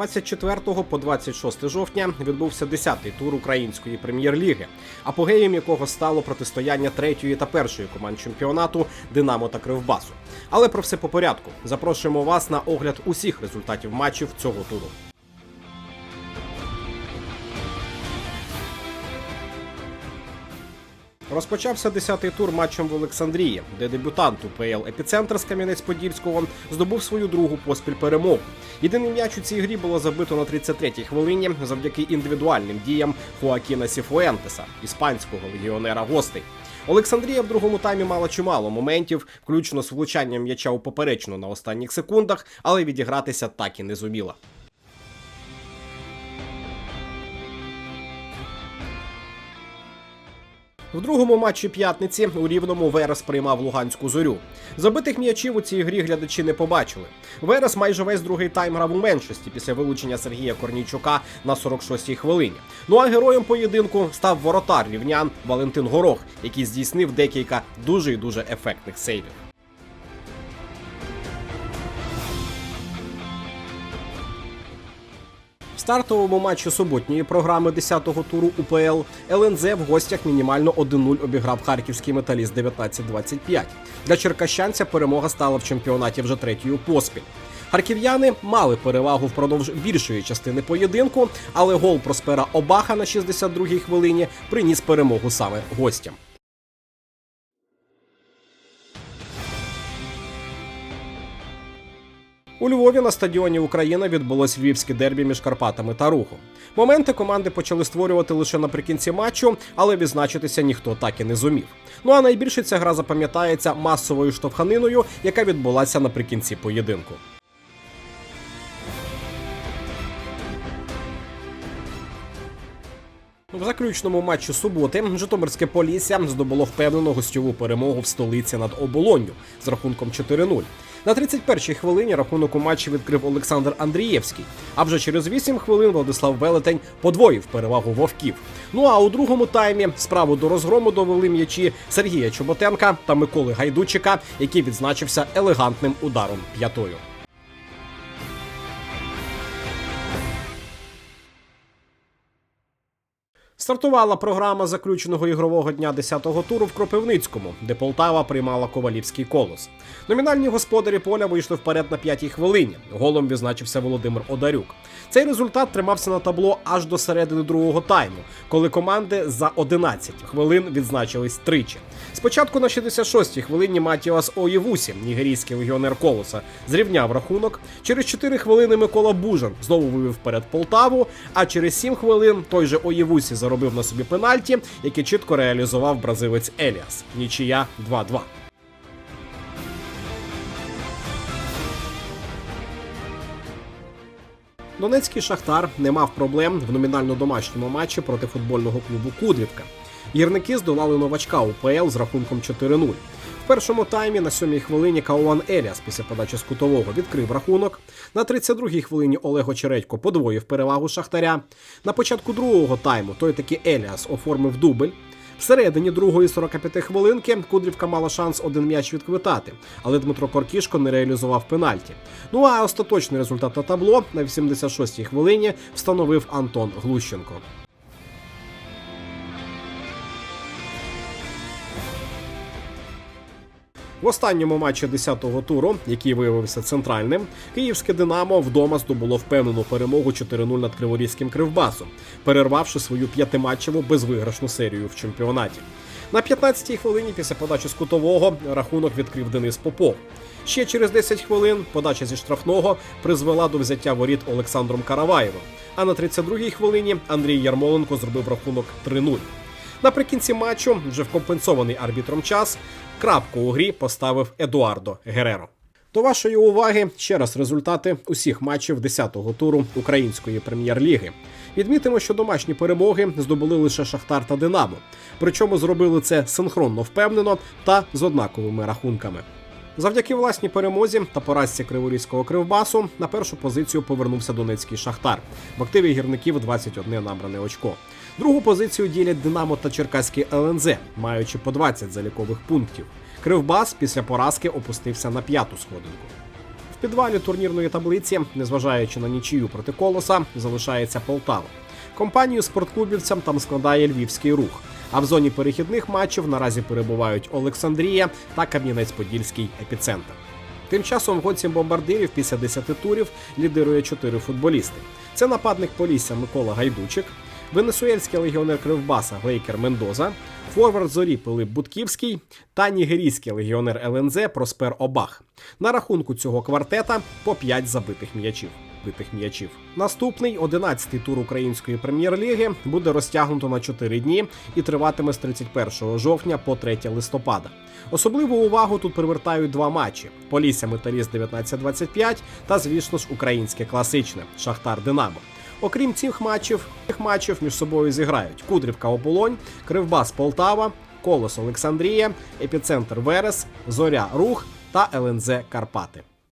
З 24 по 26 жовтня відбувся 10-й тур української прем'єр-ліги, апогеєм якого стало протистояння третьої та першої команд чемпіонату Динамо та Кривбасу. Але про все по порядку. Запрошуємо вас на огляд усіх результатів матчів цього туру. Розпочався 10-й тур матчем в Олександрії, де дебютант УПЛ Епіцентр з Кам'янець-Подільського здобув свою другу поспіль перемогу. Єдиний м'яч у цій грі було забито на 33-й хвилині завдяки індивідуальним діям Хуакіна Сіфуентеса, іспанського легіонера гостей. Олександрія в другому таймі мала чимало моментів, включно з влучанням м'яча у поперечну на останніх секундах, але відігратися так і не зуміла. В другому матчі п'ятниці у рівному Верес приймав Луганську зорю. Забитих м'ячів у цій грі глядачі не побачили. Верес майже весь другий тайм грав у меншості після вилучення Сергія Корнійчука на 46-й хвилині. Ну а героєм поєдинку став воротар рівнян Валентин Горох, який здійснив декілька дуже і дуже ефектних сейвів. Стартовому матчі суботньої програми 10-го туру УПЛ ЛНЗ в гостях мінімально 1-0 обіграв харківський металіст 19-25. Для черкащанця перемога стала в чемпіонаті вже третьою поспіль. Харків'яни мали перевагу впродовж більшої частини поєдинку, але гол Проспера Обаха на 62-й хвилині приніс перемогу саме гостям. У Львові на стадіоні Україна відбулось львівське дербі між Карпатами та Рухом. Моменти команди почали створювати лише наприкінці матчу, але відзначитися ніхто так і не зумів. Ну а найбільше ця гра запам'ятається масовою штовханиною, яка відбулася наприкінці поєдинку. В заключному матчі суботи Житомирське Полісся здобуло впевнену гостьову перемогу в столиці над оболонню з рахунком 4-0. На 31-й хвилині рахунок у матчі відкрив Олександр Андрієвський. А вже через 8 хвилин Владислав Велетень подвоїв перевагу вовків. Ну а у другому таймі справу до розгрому довели м'ячі Сергія Чоботенка та Миколи Гайдучика, який відзначився елегантним ударом п'ятою. Стартувала програма заключеного ігрового дня 10-го туру в Кропивницькому, де Полтава приймала Ковалівський колос. Номінальні господарі поля вийшли вперед на п'ятій хвилині. Голом відзначився Володимир Одарюк. Цей результат тримався на табло аж до середини другого тайму, коли команди за 11 хвилин відзначились тричі. Спочатку на 66-й хвилині Матіас Оєвусі, нігерійський легіонер колоса, зрівняв рахунок. Через 4 хвилини Микола Бужан знову вивів вперед Полтаву. А через 7 хвилин той же Оєвусі заробив на собі пенальті, який чітко реалізував бразилець Еліас. Нічия 2-2. Донецький шахтар не мав проблем в номінально домашньому матчі проти футбольного клубу Кудрівка. Гірники здолали новачка УПЛ з рахунком 4-0. В першому таймі на сьомій хвилині Кауан Еліас після подачі з кутового відкрив рахунок. На 32-й хвилині Олег Очередько подвоїв перевагу Шахтаря. На початку другого тайму той таки Еліас оформив дубль. Всередині другої 45 хвилинки Кудрівка мала шанс один м'яч відквитати, але Дмитро Коркішко не реалізував пенальті. Ну а остаточний результат на табло на 86-й хвилині встановив Антон Глущенко. В останньому матчі 10-го туру, який виявився центральним, київське Динамо вдома здобуло впевнену перемогу 4-0 над Криворізьким Кривбасом, перервавши свою п'ятиматчеву безвиграшну серію в чемпіонаті. На 15-й хвилині після подачі з кутового рахунок відкрив Денис Попов. Ще через 10 хвилин подача зі штрафного призвела до взяття воріт Олександром Караваєвим. А на 32-й хвилині Андрій Ярмоленко зробив рахунок 3-0. Наприкінці матчу, вже в компенсований арбітром час, крапку у грі поставив Едуардо Гереро. До вашої уваги ще раз результати усіх матчів 10-го туру української прем'єр-ліги. Відмітимо, що домашні перемоги здобули лише Шахтар та Динамо. Причому зробили це синхронно впевнено та з однаковими рахунками. Завдяки власній перемозі та поразці Криворізького кривбасу на першу позицію повернувся Донецький Шахтар. В активі гірників 21 набране очко. Другу позицію ділять Динамо та Черкаський ЛНЗ, маючи по 20 залікових пунктів. Кривбас після поразки опустився на п'яту сходинку. В підвалі турнірної таблиці, незважаючи на нічию проти колоса, залишається Полтава. Компанію спортклубівцям там складає львівський рух. А в зоні перехідних матчів наразі перебувають Олександрія та Кам'янець-Подільський епіцентр. Тим часом в гонці бомбардирів після 10 турів лідирує 4 футболісти. Це нападник Полісся Микола Гайдучик, венесуельський легіонер Кривбаса Глейкер Мендоза, форвард зорі Пилип Будківський та нігерійський легіонер ЛНЗ Проспер Обах. На рахунку цього квартета по 5 забитих м'ячів. Битих м'ячів. Наступний 11-й тур української прем'єр-ліги буде розтягнуто на 4 дні і триватиме з 31 жовтня по 3 листопада. Особливу увагу тут привертають два матчі: Полісся Металіст 1925 та, звісно ж, українське класичне Шахтар Динамо. Окрім цих матчів, цих матчів між собою зіграють Кудрівка Ополонь, Кривбас Полтава, Колос Олександрія, Епіцентр Верес, Зоря Рух та ЛНЗ Карпати.